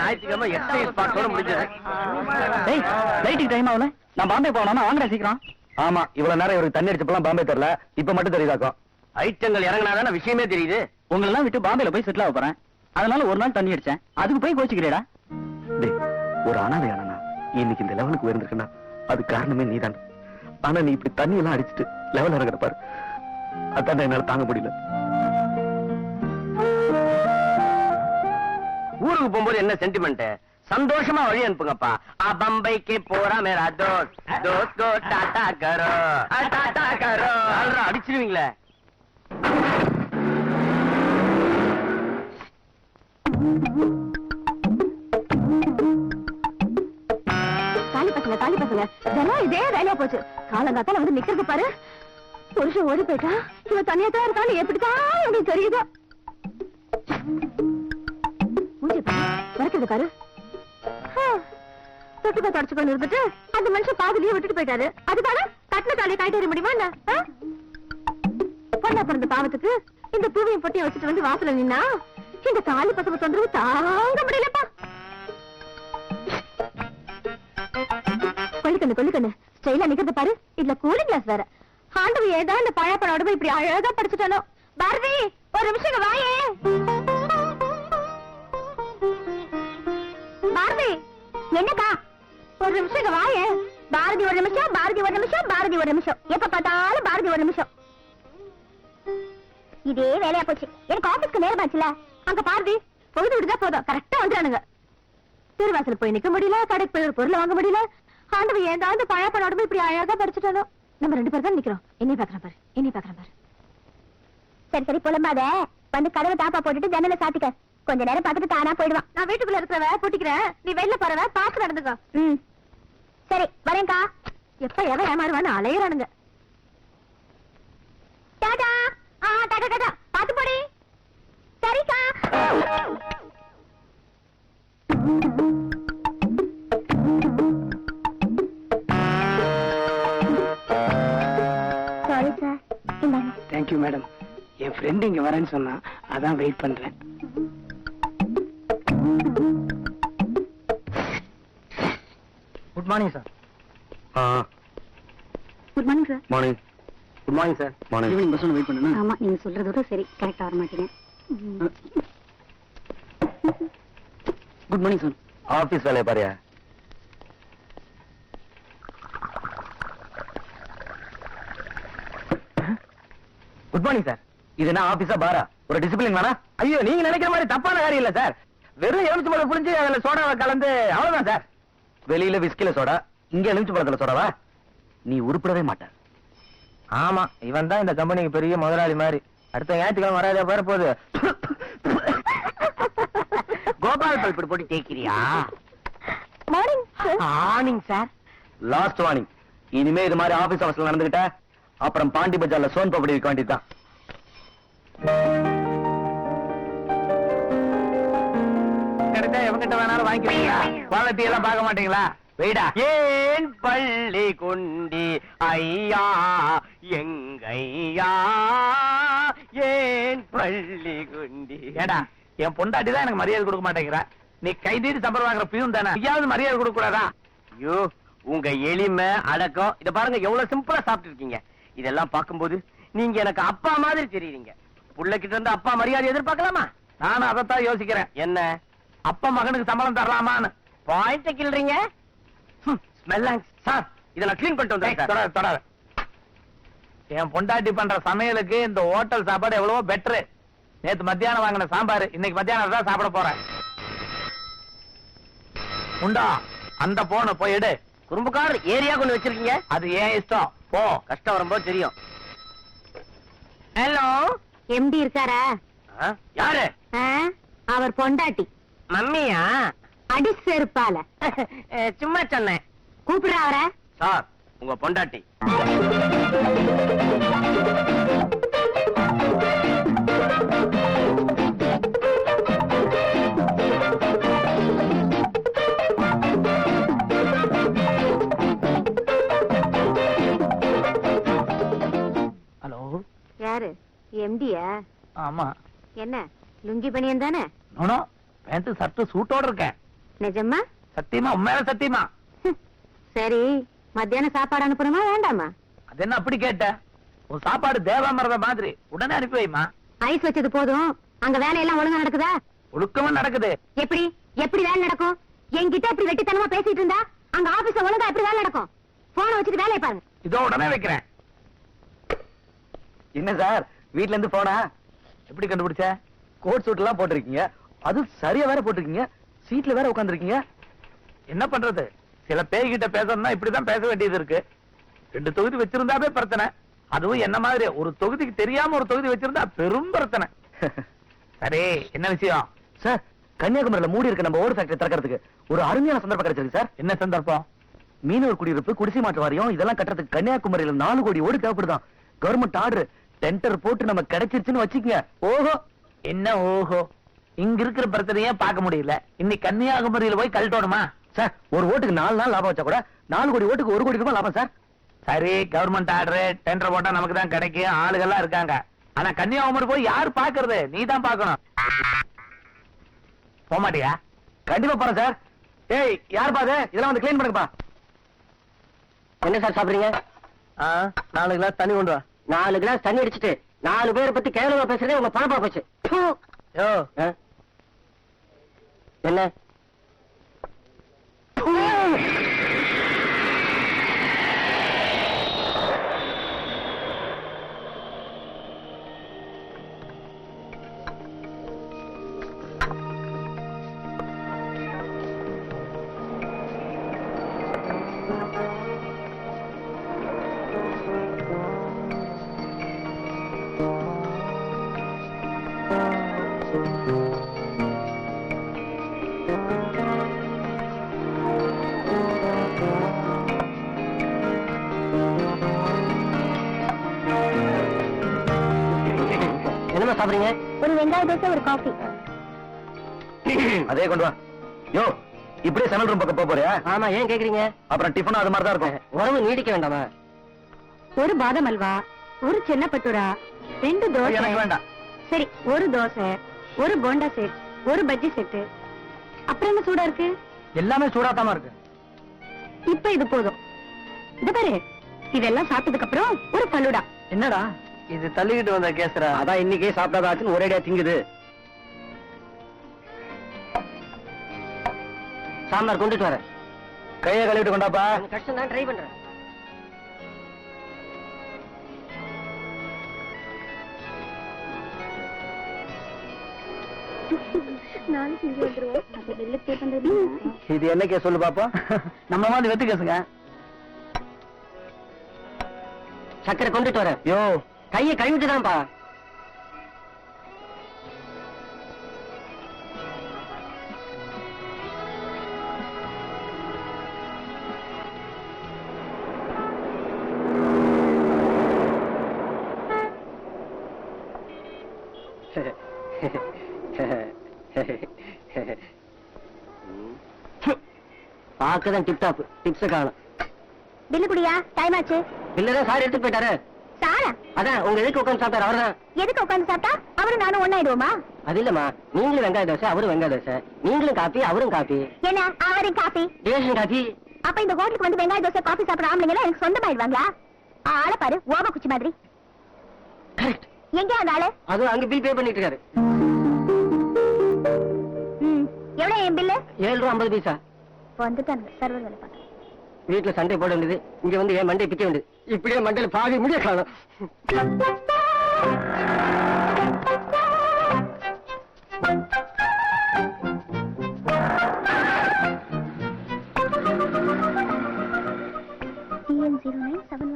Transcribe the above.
ஞாயிற்றுக்கிழமை எக்ஸசைஸ் பாக்ஸோட முடிஞ்சது. டேய் லைட்டுக்கு டைம் ஆகல நான் பாம்பே போகணும்னா வாங்கடா சீக்கிரம். ஆமா இவ்வளவு நேரம் இவருக்கு தண்ணி அடிச்சப்பலாம் பாம்பே தெரியல. இப்ப மட்டும் தெரியுதாக்கும் ஐட்டங்கள் இறங்கினாதானே விஷயமே தெரியுது. உங்களெல்லாம் விட்டு பாம்பேல போய் செட்டில் ஆக போறேன். அதனால ஒரு நாள் தண்ணி அடிச்சேன். அதுக்கு போய் கோச்சிக்கிறேடா. டேய் ஒரு அனாதையானா இன்னைக்கு இந்த லெவலுக்கு உயர்ந்திருக்குன்னா அது காரணமே நீதான். ஆனா நீ இப்படி தண்ணி எல்லாம் அடிச்சிட்டு லெவல் இறங்குற பாரு. அதான் என்னால தாங்க முடியல. ஊருக்கு போகும்போது என்ன சென்டிமெண்ட் சந்தோஷமா வழி அனுப்புங்கப்பா. ஆ பம்பைக்கு போறா மேரா தோஸ் தோஸ் கோ டாடா கரோ. டாடா கரோ. அல்ரா அடிச்சிருவீங்களே? தாலி பசங்க தாலி பசங்க. தினம் இதே வேலையா போச்சு. காலங்காத்தால வந்து நிக்கிறது பாரு. புருஷன் ஓடி போயிட்டா. இவன் தனியா தான் இருக்கான்னு எப்படித்தான் உங்களுக்கு தெரியுதோ? மூஞ்சி தொட்டுக்க தொடச்சுக்கொண்டு இருந்துட்டு அந்த மனுஷன் பாதிலேயே விட்டுட்டு போயிட்டாரு. அதுக்காக கட்டின தாலியை வர முடியுமா என்ன? பொண்ணா பிறந்த பாவத்துக்கு இந்த பூவையும் வச்சுட்டு வந்து நின்னா இந்த தாலி பசங்க தொந்தரவு தாங்க முடியலப்பா. கொல்லிக்கண்ணு கொல்லிக்கண்ணு ஸ்டைலா பாரு. இதுல கூலிங் கிளாஸ் வேற. ஆண்டவ ஏதா இந்த பழப்பனோட போய் இப்படி அழகா படிச்சுட்டானோ பாரதி ஒரு நிமிஷம் வாயே. என்னக்கா? ஒரு நிமிஷம் இங்க வாயே. பாரதி ஒரு நிமிஷம் பாரதி ஒரு நிமிஷம் பாரதி ஒரு நிமிஷம். எப்ப பார்த்தாலும் பாரதி ஒரு நிமிஷம். இதே வேலையா போச்சு. எனக்கு ஆபீஸ்க்கு நேரமாச்சுல அங்க பாரதி பொழுது விடுதா போதும். கரெக்டா வந்துடானுங்க திருவாசல் போய் நிக்க முடியல கடைக்கு போய் ஒரு பொருள் வாங்க முடியல. ஆண்டவன் ஏதாவது பழப்பனோட இப்படி அழகா படிச்சுட்டானோ. நம்ம ரெண்டு பேரும் தான் நிக்கிறோம். என்னை பாக்குறேன் பாரு என்னை பாக்குறேன் பாரு. சரி சரி புலம்பாத. வந்து கதவை தாப்பா போட்டுட்டு ஜன்னல சாத்திக்க. கொஞ்ச நேரம் பார்த்துட்டு தானா போயிடுவான். நான் வீட்டுக்குள்ள இருக்கிறவ பூட்டிக்கிறேன் நீ வெளில போறவ பார்த்து நடந்துக்கோ. ம். சரி வரேன்க்கா. எப்ப எவன் ஏமாறுவான்னு அலையறானுங்க. டாடா! ஆ டாடா டாடா பாத்து போடி. சரிக்கா. சாரி சார் இந்தாங்க. தேங்க்யூ மேடம் என் ஃப்ரெண்ட் இங்க வரேன்னு சொன்னா அதான் வெயிட் பண்றேன். Morning sir. Good morning sir morning. Good morning sir morning. Evening bus wait பண்ணுனா ஆமா நீங்க சொல்றதோட சரி கரெக்டா வர மாட்டீங்க. குட் மார்னிங் சார் ஆபீஸ் வேலையை பாரியா. குட் மார்னிங் சார் இது என்ன ஆபீஸா பாரா ஒரு டிசிப்ளின் வேணா ஐயோ நீங்க நினைக்கிற மாதிரி தப்பான காரியம் இல்ல சார் வெறும் எலுமிச்சு பழம் புளிஞ்சு அதுல சோடாவை கலந்து அவ்வளவுதான் சார் வெளியில விஸ்கில சோடா இங்க எலுமிச்சு பழத்துல சோடாவா? நீ உருப்படவே மாட்ட ஆமா இவன் தான் இந்த கம்பெனிக்கு பெரிய முதலாளி மாதிரி. அடுத்த ஞாயிற்றுக்கிழமை வராத பாரு போகுது கோபால் பல்படி போட்டு தேய்க்கிறியா? மார்னிங் சார் ஆனிங் சார் லாஸ்ட் வார்னிங் இனிமே இது மாதிரி ஆபீஸ் அவசரம் நடந்துகிட்ட அப்புறம் பாண்டி பஜார்ல சோன் பப்படி விற்க வேண்டியதுதான். எவங்கிட்ட வேணாலும் வாங்கிக்கிறீங்களா? குவாலிட்டி எல்லாம் பார்க்க மாட்டீங்களா? வெயிடா ஏன் பள்ளி குண்டி ஐயா எங்கையா ஏன் பள்ளி குண்டி? ஏடா என் பொண்டாட்டி தான் எனக்கு மரியாதை கொடுக்க மாட்டேங்கிறா. நீ கை நீட்டி சம்பளம் வாங்குற பியூன் தானே? ஐயாவது மரியாதை கொடுக்க கூடாதா? ஐயோ உங்க எளிமை அடக்கம் இத பாருங்க எவ்வளவு சிம்பிளா சாப்பிட்டு இருக்கீங்க இதெல்லாம் பார்க்கும்போது நீங்க எனக்கு அப்பா மாதிரி தெரியுறீங்க. புள்ள கிட்ட இருந்து அப்பா மரியாதை எதிர்பார்க்கலாமா? நானும் அதைத்தான் யோசிக்கிறேன். என்ன? அப்பா மகனுக்கு சம்பளம் தரலாமான்னு. பாயிண்ட கிள்றீங்க ஸ்மெல்லாங் சார் இத நான் க்ளீன் பண்ணிட்டு வந்தேன் தொடாத என் பொண்டாட்டி பண்ற சமையலுக்கு இந்த ஹோட்டல் சாப்பாடு எவ்வளவோ பெட்டரு நேத்து மத்தியானம் வாங்கின சாம்பார் இன்னைக்கு மத்தியானம் தான் சாப்பிட போறேன். உண்டா அந்த போன போய் எடு. குறும்புக்கார் ஏரியா கொண்டு வச்சிருக்கீங்க? அது ஏன் இஷ்டம்? போ. கஷ்டம் வரும்போது தெரியும். ஹலோ எம்டி இருக்காரா? யாரு? அவர் பொண்டாட்டி. மம்மியா? அடி செருப்பால. சும்மா சொன்னேன். கூப்பிடுற அவரை? சார் உங்க பொண்டாட்டி. ஹலோ. யாரு? எம்டியா? ஆமா. என்ன லுங்கி பனியன் தானே? பேண்ட் சர்ட் சூட்டோட இருக்கேன். நிஜமா சத்தியமா உண்மையில சத்தியமா. சரி மத்தியானம் சாப்பாடு அனுப்பணுமா வேண்டாமா? அது என்ன அப்படி கேட்ட? உன் சாப்பாடு தேவாமிரத மாதிரி. உடனே அனுப்பி வைமா. ஐஸ் வச்சது போதும். அங்க வேலையெல்லாம் ஒழுங்கா நடக்குதா? ஒழுக்கமா நடக்குது. எப்படி? எப்படி வேலை நடக்கும்? என்கிட்ட இப்படி வெட்டித்தனமா பேசிட்டு இருந்தா அங்க ஆபீஸ்ல ஒழுங்கா எப்படி வேலை நடக்கும்? போனை வச்சுட்டு வேலையை பாருங்க. இதோ உடனே வைக்கிறேன். என்ன சார்? வீட்ல இருந்து போனா எப்படி கண்டுபிடிச்ச? கோட் சூட் எல்லாம் போட்டிருக்கீங்க. அது சரியா வேற போட்டிருக்கீங்க. சீட்ல வேற உட்காந்துருக்கீங்க என்ன பண்றது? சில பேய்கிட்ட பேசணும்னா இப்படிதான் பேச வேண்டியது இருக்கு. ரெண்டு தொகுதி வச்சிருந்தாவே பிரச்சனை. அதுவும் என்ன மாதிரி? ஒரு தொகுதிக்கு தெரியாம ஒரு தொகுதி வச்சிருந்தா பெரும் பிரச்சனை. சரி என்ன விஷயம்? சார் கன்னியாகுமரியில மூடி இருக்க நம்ம ஓடு ஃபேக்டரி திறக்கிறதுக்கு ஒரு அருமையான சந்தர்ப்பம் கிடைச்சிருக்கு சார். என்ன சந்தர்ப்பம்? மீனவர் குடியிருப்பு குடிசை மாற்று வாரியம் இதெல்லாம் கட்டுறதுக்கு கன்னியாகுமரியில நாலு கோடி ஓடு தேவைப்படுதான். கவர்மெண்ட் ஆர்டர் டெண்டர் போட்டு நம்ம கிடைச்சிருச்சுன்னு வச்சுக்கங்க. ஓஹோ! என்ன ஓஹோ? இங்க இருக்கிற பிரச்சனையே பார்க்க முடியல? இன்னைக்கு கன்னியாகுமரியில போய் கழட்டணுமா சார் ஒரு ஓட்டுக்கு நாலு நாள் லாபம் வச்சா கூட நாலு கோடி ஓட்டுக்கு ஒரு கோடி ரூபாய் லாபம் சார். சரி கவர்மெண்ட் ஆர்டர் டெண்டர் போட்டா நமக்கு தான் கிடைக்கும். ஆளுகள்லாம் இருக்காங்க. ஆனா கன்னியாகுமரி போய் யார் பாக்குறது நீ தான் பாக்கணும் போக மாட்டியா? கண்டிப்பா போறேன் சார். ஏய் யார் பாது இதெல்லாம் வந்து கிளீன் பண்ணுங்கப்பா. என்ன சார் சாப்பிடுறீங்க? ஆ, நாலு கிளாஸ் தண்ணி கொண்டு வா. நாலு கிளாஸ் தண்ணி அடிச்சிட்டு நாலு பேரை பத்தி கேவலமா பேசுறதே உங்க பணப்பா போச்சு. யோ ஆ? என்ன? சாப்பிடுறீங்க? ஒரு வெங்காய தோசை ஒரு காஃபி அதே கொண்டு வா. யோ இப்படியே சமையல் ரூம் பக்கம் போக போறியா? ஆமா ஏன் கேக்குறீங்க? அப்புறம் டிஃபனும் அது மாதிரி தான் இருக்கும். உறவு நீடிக்க வேண்டாமா? ஒரு பாதம் அல்வா ஒரு சின்ன பட்டுரா ரெண்டு தோசை. எனக்கு வேண்டாம். சரி ஒரு தோசை ஒரு போண்டா செட் ஒரு பஜ்ஜி செட்டு அப்புறம் என்ன சூடா இருக்கு? எல்லாமே சூடாத்தாம இருக்கு. இப்ப இது போதும். இது பாரு இதெல்லாம் சாப்பிட்டதுக்கு அப்புறம் ஒரு பல்லுடா என்னடா? இது தள்ளிக்கிட்டு வந்த கேசரா. அதான் இன்னைக்கே சாப்பிடாதாச்சுன்னு ஒரேடியா திங்குது. சாம்பார் கொண்டுட்டு வரேன். கையை கழுவிட்டு கொண்டாப்பா. கஷ்டம் தான் ட்ரை பண்றேன். இது என்ன கேஸ் சொல்லு பாப்பா? நம்ம மாதிரி வெத்து கேசுங்க. சக்கரை கொண்டுட்டு வரேன். யோ கையை கழுவிட்டு தான்ப்பா பாக்கதான் டிப் டாப் டிப்ஸ் காணும். பில்லு குடியா? டைம் ஆச்சு. இல்லதான் சார் எடுத்து போயிட்டாரு. சாரா அதான் உங்க எதுக்கு உட்காந்து சாப்பிட்டாரு? அவர்தான். எதுக்கு உட்கார்ந்து சாப்பிட்டா? அவரும் நானும் ஒண்ணாயிடுவோமா? அது இல்லம்மா. நீங்களும் வெங்காய தோசை அவரும் வெங்காய தோசை. நீங்களும் காப்பி அவரும் காப்பி. என்ன? காப்பி? அப்ப இந்த ஹோட்டலுக்கு வந்து வெங்காய தோசை காஃபி சாப்பிடுற ஆம்பளைங்க எனக்கு சொந்தமாயிடுவாங்களா? ஆளை பாரு ஓப குச்சி மாதிரி. கரெக்ட் எங்க அந்த ஆளு? அங்க பில் பே பண்ணிட்டு இருக்காரு எவ்வளவு என் பில்லு ஏழு ரூபா ஐம்பது பைசா. வந்துட்டாங்க சர்வர் வேலை பார்க்க வீட்டுல சண்டை போட வேண்டியது. இங்க வந்து என் மண்டை பிக்க வேண்டியது. இப்படியே மண்டல பாதி முடிய காணும். Seven